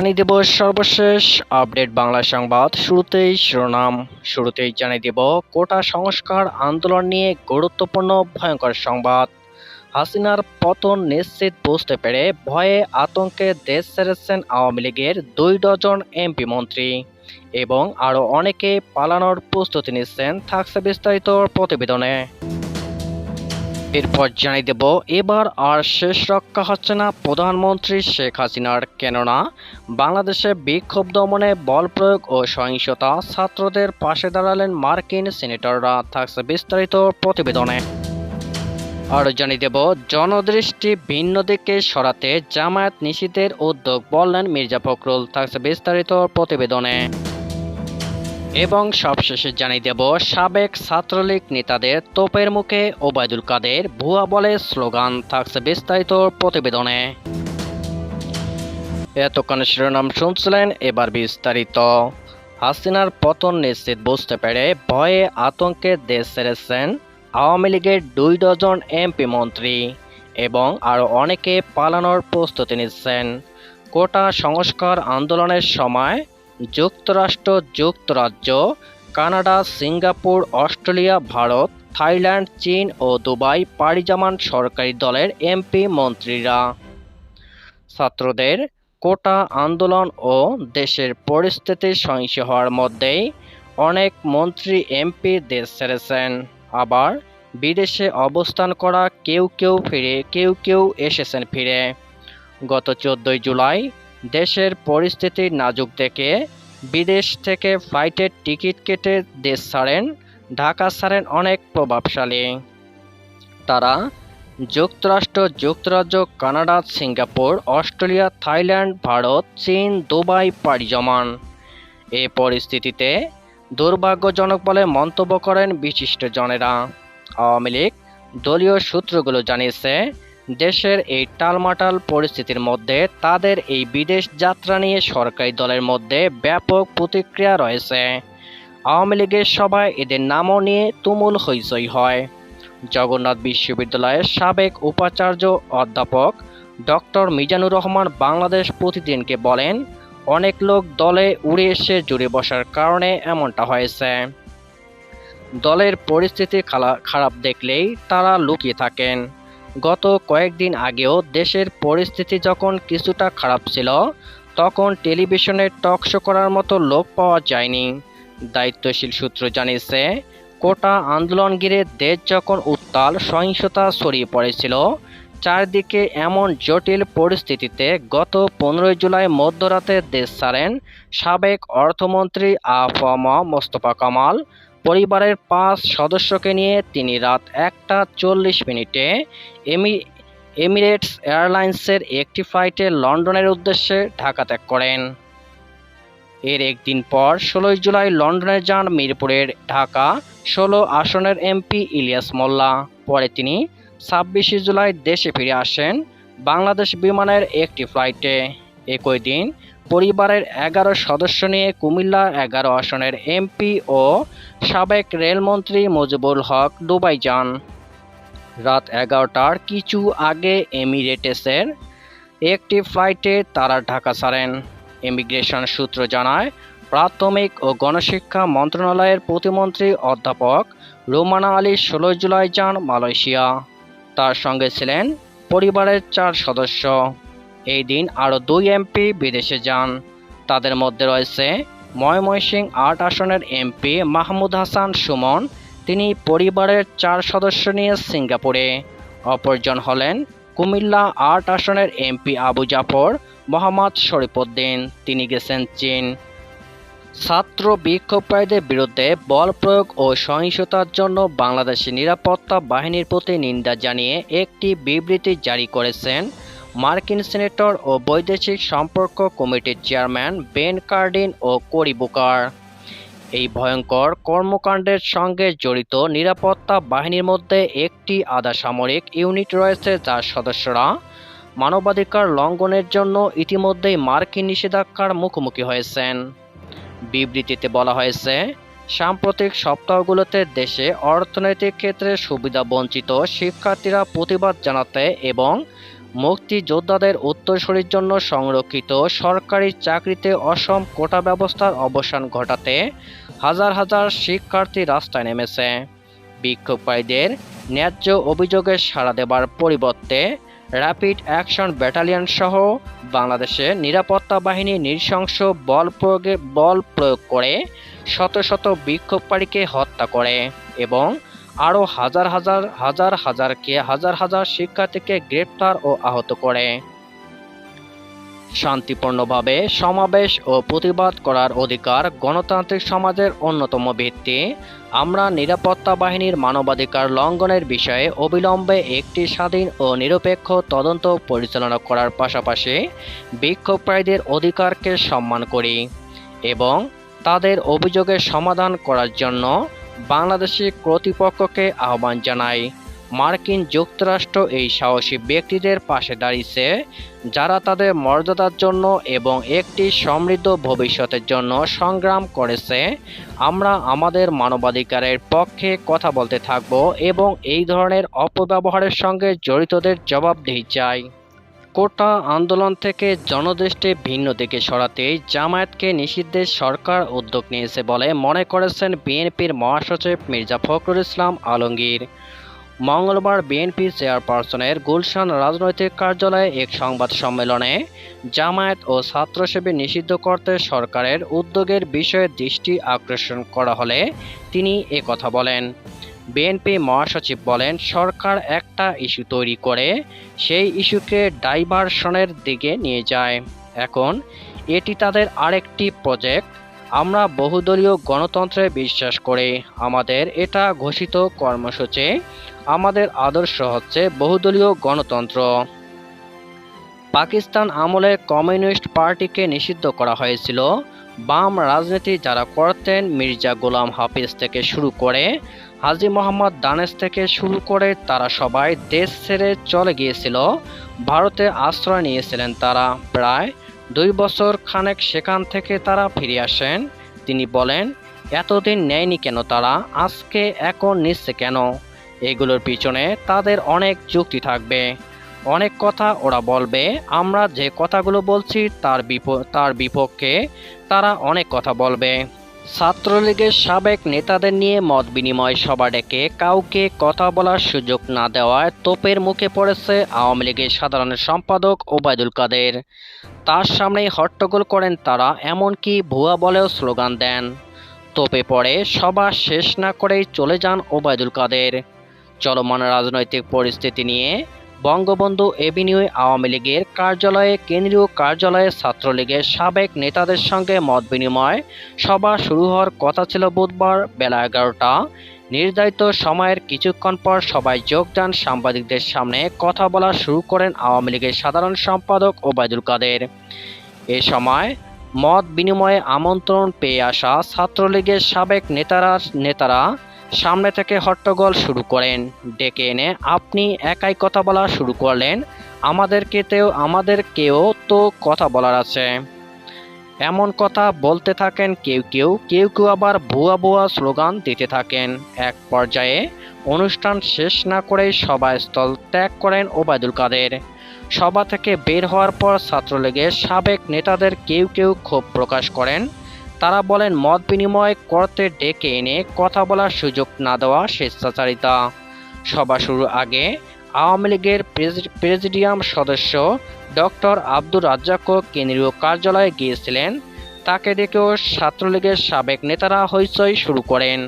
জানিয়ে দেব সর্বশেষ আপডেট বাংলা সংবাদ। শুরুতেই শিরোনাম। শুরুতেই জানিয়ে দেব, কোটা সংস্কার আন্দোলন নিয়ে গুরুত্বপূর্ণ ভয়ঙ্কর সংবাদ। হাসিনার পতন নিশ্চিত বুঝতে পেরে ভয়ে আতঙ্কে দেশ ছেড়েছেন আওয়ামী লীগের দুই ডজন এমপি মন্ত্রী। এবং আরও অনেকে পালানোর প্রস্তুতি নিচ্ছেন, থাকছে বিস্তারিত প্রতিবেদনে। এরপর জানিয়ে দেব, এবার আর শেষ রক্ষা হচ্ছে না প্রধানমন্ত্রী শেখ হাসিনার, কেননা বাংলাদেশে বিক্ষোভ দমনে বল প্রয়োগ ও সহিংসতা ছাত্রদের পাশে দাঁড়ালেন মার্কিন সিনেটররা, থাকছে বিস্তারিত প্রতিবেদনে। আর জানিয়ে দেব, জনদৃষ্টি ভিন্ন দিকে সরাতে জামায়াত নিষিদ্ধের উদ্যোগ বললেন মির্জা ফখরুল, থাকছে বিস্তারিত প্রতিবেদনে। এবং সবশেষে জানিয়ে দেব, সাবেক ছাত্রলীগ নেতাদের তোপের মুখে ওবায়দুল কাদের ভুয়া বলে স্লোগান থাকছে বিস্তারিত প্রতিবেদনে। এতক্ষণ শিরোনাম শুনছিলেন এবার বিস্তারিত। হাসিনার পতন নিশ্চিত বুঝতে পেরে ভয়ে আতঙ্কে দেশ ছেড়েছেন আওয়ামী লীগের দুই ডজন এমপি মন্ত্রী এবং আরও অনেকে পালানোর প্রস্তুতি নিচ্ছেন। কোটা সংস্কার আন্দোলনের সময় যুক্তরাষ্ট্র, যুক্তরাজ্য, Canada, Singapore, Australia, Bharat, Thailand, চীন ও দুবাই পাড়ি সরকারি দলের এমপি মন্ত্রীরা। ছাত্রদের কোটা আন্দোলন ও দেশের পরিস্থিতি সহিংস হওয়ার মধ্যেই অনেক মন্ত্রী এমপি দেশ ছেড়েছেন। আবার বিদেশে অবস্থান করা কেউ কেউ ফিরে, কেউ কেউ এসেছেন ফিরে। গত চোদ্দই জুলাই দেশের পরিস্থিতি নাজুক দেখে বিদেশ থেকে ফ্লাইটের টিকিট কেটে দেশ ছাড়েন, ঢাকা ছাড়েন অনেক প্রভাবশালী। তারা যুক্তরাষ্ট্র, যুক্তরাজ্য, Canada, Singapore, Australia, Thailand, Bharat, চীন, দুবাই, পাড়ি জমান। এ পরিস্থিতিতে দুর্ভাগ্যজনক বলে মন্তব্য করেন বিশিষ্টজনেরা। আওয়ামী লীগ দলীয় সূত্রগুলো জানিয়েছে দেশের এই টালমাটাল পরিস্থিতির মধ্যে তাদের এই বিদেশ যাত্রা নিয়ে সরকারি দলের মধ্যে ব্যাপক প্রতিক্রিয়া রয়েছে। আওয়ামী লীগের সভায় এদের নামও নিয়ে তুমুল হইচই হয়। জগন্নাথ বিশ্ববিদ্যালয়ের সাবেক উপাচার্য অধ্যাপক ডক্টর মিজানুর রহমান বাংলাদেশ প্রতিদিনকে বলেন, অনেক লোক দলে উড়ে এসে জুড়ে বসার কারণে এমনটা হয়েছে। দলের পরিস্থিতি খারাপ দেখলেই তারা লুকিয়ে থাকেন। গত কয়েকদিন আগেও দেশের পরিস্থিতি যখন কিছুটা খারাপ ছিল, তখন টেলিভিশনে টক শো করার মতো লোক পাওয়া যায়নি। দায়িত্বশীল সূত্র জানিয়েছে, কোটা আন্দোলন ঘিরে দেশ যখন উত্তাল, সহিংসতা ছড়িয়ে পড়েছিল। চারদিকে এমন জটিল পরিস্থিতিতে গত পনেরোই জুলাই মধ্যরাতে দেশ ছাড়েন সাবেক অর্থমন্ত্রী আফম মোস্তফা কামাল পরিবারের পাঁচ সদস্যকে নিয়ে তিনি রাত একটা চল্লিশ মিনিটে এমি, এমিরেটস এয়ারলাইন্সের একটি ফ্লাইটে লন্ডনের উদ্দেশ্যে ঢাকা ত্যাগ করেন। এর একদিন পর ষোলোই জুলাই লন্ডনে যান মিরপুরের ঢাকা ষোলো আসনের এমপি ইলিয়াস মোল্লা। পরে তিনি ছাব্বিশে জুলাই দেশে ফিরে আসেন বাংলাদেশ বিমানের একটি ফ্লাইটে। একই দিন পরিবারের এগারো সদস্য নিয়ে কুমিল্লা এগারো আসনের এমপি ও সাবেক রেলমন্ত্রী মুজিবুল হক দুবাই যান। রাত এগারোটার কিছু আগে এমিরেটেসের একটি ফ্লাইটে তারা ঢাকা ছাড়েন। ইমিগ্রেশন সূত্র জানায়, প্রাথমিক ও গণশিক্ষা মন্ত্রণালয়ের প্রতিমন্ত্রী অধ্যাপক রুমানা আলী ষোলোই জুলাই যান মালয়েশিয়া। তার সঙ্গে ছিলেন পরিবারের চার সদস্য। এই দিন আরও দুই এমপি বিদেশে যান। তাদের মধ্যে রয়েছে ময়মনসিংহ আট আসনের এমপি মাহমুদ হাসান সুমন। তিনি পরিবারের চার সদস্য নিয়ে সিঙ্গাপুরে। অপরজন হলেন কুমিল্লা আট আসনের এমপি আবু জাফর, মোহাম্মদ শরীফউদ্দিন তিনি গেছেন চীন। ছাত্র বিক্ষোভকারীদের বিরুদ্ধে বল প্রয়োগ ও সহিংসতার জন্য বাংলাদেশের নিরাপত্তা বাহিনীর প্রতি নিন্দা জানিয়ে একটি বিবৃতি জারি করেছেন মার্কিন সিনেটর ও বৈদেশিক সম্পর্ক কমিটির চেয়ারম্যান বেন কার্ডিন ও কোরি বুকার। এই ভয়ঙ্কর কর্মকাণ্ডের সঙ্গে জড়িত নিরাপত্তা বাহিনীর মধ্যে একটি আধা সামরিক ইউনিট রয়েছে যার সদস্যরা মানবাধিকার লঙ্ঘনের জন্য ইতিমধ্যেই মার্কিন নিষেধাজ্ঞার মুখোমুখি হয়েছেন। বিবৃতিতে বলা হয়েছে, সাম্প্রতিক সপ্তাহগুলোতে দেশে অর্থনৈতিক ক্ষেত্রে সুবিধা বঞ্চিত শিক্ষার্থীরা প্রতিবাদ জানাতে এবং মুক্তিযোদ্ধাদের উত্তরসূরির জন্য সংরক্ষিত সরকারি চাকরিতে অসম কোটা ব্যবস্থার অবসান ঘটাতে হাজার হাজার শিক্ষার্থী রাস্তায় নেমেছে। বিক্ষোভকারীদের ন্যায্য অভিযোগে সাড়া দেবার পরিবর্তে র্যাপিড অ্যাকশন ব্যাটালিয়ন সহ বাংলাদেশে নিরাপত্তা বাহিনী নৃশংস বল প্রয়োগে বল প্রয়োগ করে শত শত বিক্ষোভকারীকে হত্যা করে এবং আরও হাজার হাজার হাজার হাজারকে, হাজার হাজার শিক্ষার্থীকে গ্রেপ্তার ও আহত করে। শান্তিপূর্ণভাবে সমাবেশ ও প্রতিবাদ করার অধিকার গণতান্ত্রিক সমাজের অন্যতম ভিত্তি। আমরা নিরাপত্তা বাহিনীর মানবাধিকার লঙ্ঘনের বিষয়ে অবিলম্বে একটি স্বাধীন ও নিরপেক্ষ তদন্ত পরিচালনা করার পাশাপাশি বিক্ষোভকারীদের অধিকারকে সম্মান করি এবং তাদের অভিযোগের সমাধান করার জন্য বাংলাদেশি কর্তৃপক্ষকে আহ্বান জানাই মার্কিন যুক্তরাষ্ট্র এই সাহসী ব্যক্তিদের পাশে দাঁড়িয়েছে, যারা তাদের মর্যাদার জন্য এবং একটি সমৃদ্ধ ভবিষ্যতের জন্য সংগ্রাম করেছে। আমরা আমাদের মানবাধিকারের পক্ষে কথা বলতে থাকব এবং এই ধরনের অপব্যবহারের সঙ্গে জড়িতদের জবাবদিহি চাই। কোটা আন্দোলন থেকে জনদৃষ্টি ভিন্ন দিকে সরাতে জামায়াতকে নিষিদ্ধে সরকার উদ্যোগ নিয়েছে বলে মনে করেছেন বিএনপির মহাসচিব মির্জা ফখরুল ইসলাম আলমগীর। মঙ্গলবার বিএনপি চেয়ারপারসনের গুলশান রাজনৈতিক কার্যালয়ে এক সংবাদ সম্মেলনে জামায়াত ও ছাত্রসেবী নিষিদ্ধ করতে সরকারের উদ্যোগের বিষয়ে দৃষ্টি আকর্ষণ করা হলে তিনি কথা বলেন। বিএনপি মহাসচিব বলেন, সরকার একটা ইস্যু তৈরি করে, সেই ইস্যুকে ডাইভারশনের দিকে নিয়ে যায়। এখন, এটি তাদের আরেকটি প্রজেক্ট। আমরা বহুদলীয় গণতন্ত্রে বিশ্বাস করি। আমাদের এটা ঘোষিত কর্মসূচি। আমাদের আদর্শ হচ্ছে বহুদলীয় গণতন্ত্র। পাকিস্তান আমলে কমিউনিস্ট পার্টিকে নিষিদ্ধ করা হয়েছিল। বাম রাজনীতি যারা করতেন, মির্জা গোলাম হাফিজ থেকে শুরু করে হাজি মোহাম্মদ দানেশ থেকে শুরু করে তারা সবাই দেশ ছেড়ে চলে গিয়েছিল। ভারতে আশ্রয় নিয়েছিলেন তারা। প্রায় দুই বছর খানেক সেখান থেকে তারা ফিরে আসেন। তিনি বলেন, এতদিন নেয়নি কেন তারা? আজকে এখন নিচ্ছে কেন? এগুলোর পিছনে তাদের অনেক যুক্তি থাকবে। অনেক কথা ওরা বলবে। আমরা যে কথাগুলো বলছি তার বিপ, তার বিপক্ষে তারা অনেক কথা বলবে। ছাত্রলীগের সাবেক নেতাদের নিয়ে মত বিনিময় সভা ডেকে কাউকে কথা বলার সুযোগ না দেওয়ায় তোপের মুখে পড়েছে আওয়ামী লীগের সাধারণ সম্পাদক ওবায়দুল কাদের। তার সামনেই হট্টগোল করেন তারা, এমনকি ভুয়া বলেও স্লোগান দেন। তোপে পড়ে, সভা শেষ না করেই চলে যান ওবায়দুল কাদের। চলমান রাজনৈতিক পরিস্থিতি নিয়ে বঙ্গবন্ধু এভিনিউ আওয়ামী লীগের কার্যালয়ে কেন্দ্রীয় কার্যালয়ে ছাত্রলীগের সাবেক নেতাদের সঙ্গে মত বিনিময় সভা শুরু হওয়ার কথা ছিল বুধবার বেলা এগারোটা। নির্ধারিত সময়ের কিছুক্ষণ পর সবাই যোগ দেন সাংবাদিকদের সামনে কথা বলা শুরু করেন আওয়ামী লীগের সাধারণ সম্পাদক ওবায়দুল কাদের। এ সময় মত বিনিময়ে আমন্ত্রণ পেয়ে আসা ছাত্রলীগের সাবেক নেতারা নেতারা সামনে থেকে হট্টগোল শুরু করেন। ডেকে এনে আপনি একাই কথা বলা শুরু করলেন আমাদেরকেতেও আমাদেরকেও তো কথা বলার আছে। এমন কথা বলতে থাকেন কেউ কেউ কেউ কেউ আবার ভুয়া ভুয়া স্লোগান দিতে থাকেন। এক পর্যায়ে অনুষ্ঠান শেষ না করেই সভাস্থল ত্যাগ করেন ওবায়দুল কাদের। সভা থেকে বের হওয়ার পর ছাত্রলীগের সাবেক নেতাদের কেউ কেউ ক্ষোভ প্রকাশ করেন। তারা বলেন, মত বিনিময় করতে ডেকে এনে কথা বলার সুযোগ না দেওয়া স্বেচ্ছাচারিতা। সভা শুরুর আগে আওয়ামী লীগের প্রেসিডিয়াম সদস্য ডক্টর আব্দুর রাজ্জাকও কেন্দ্রীয় কার্যালয়ে গিয়েছিলেন। তাকে ডেকেও ছাত্রলীগের সাবেক নেতারা হইচই শুরু করেন।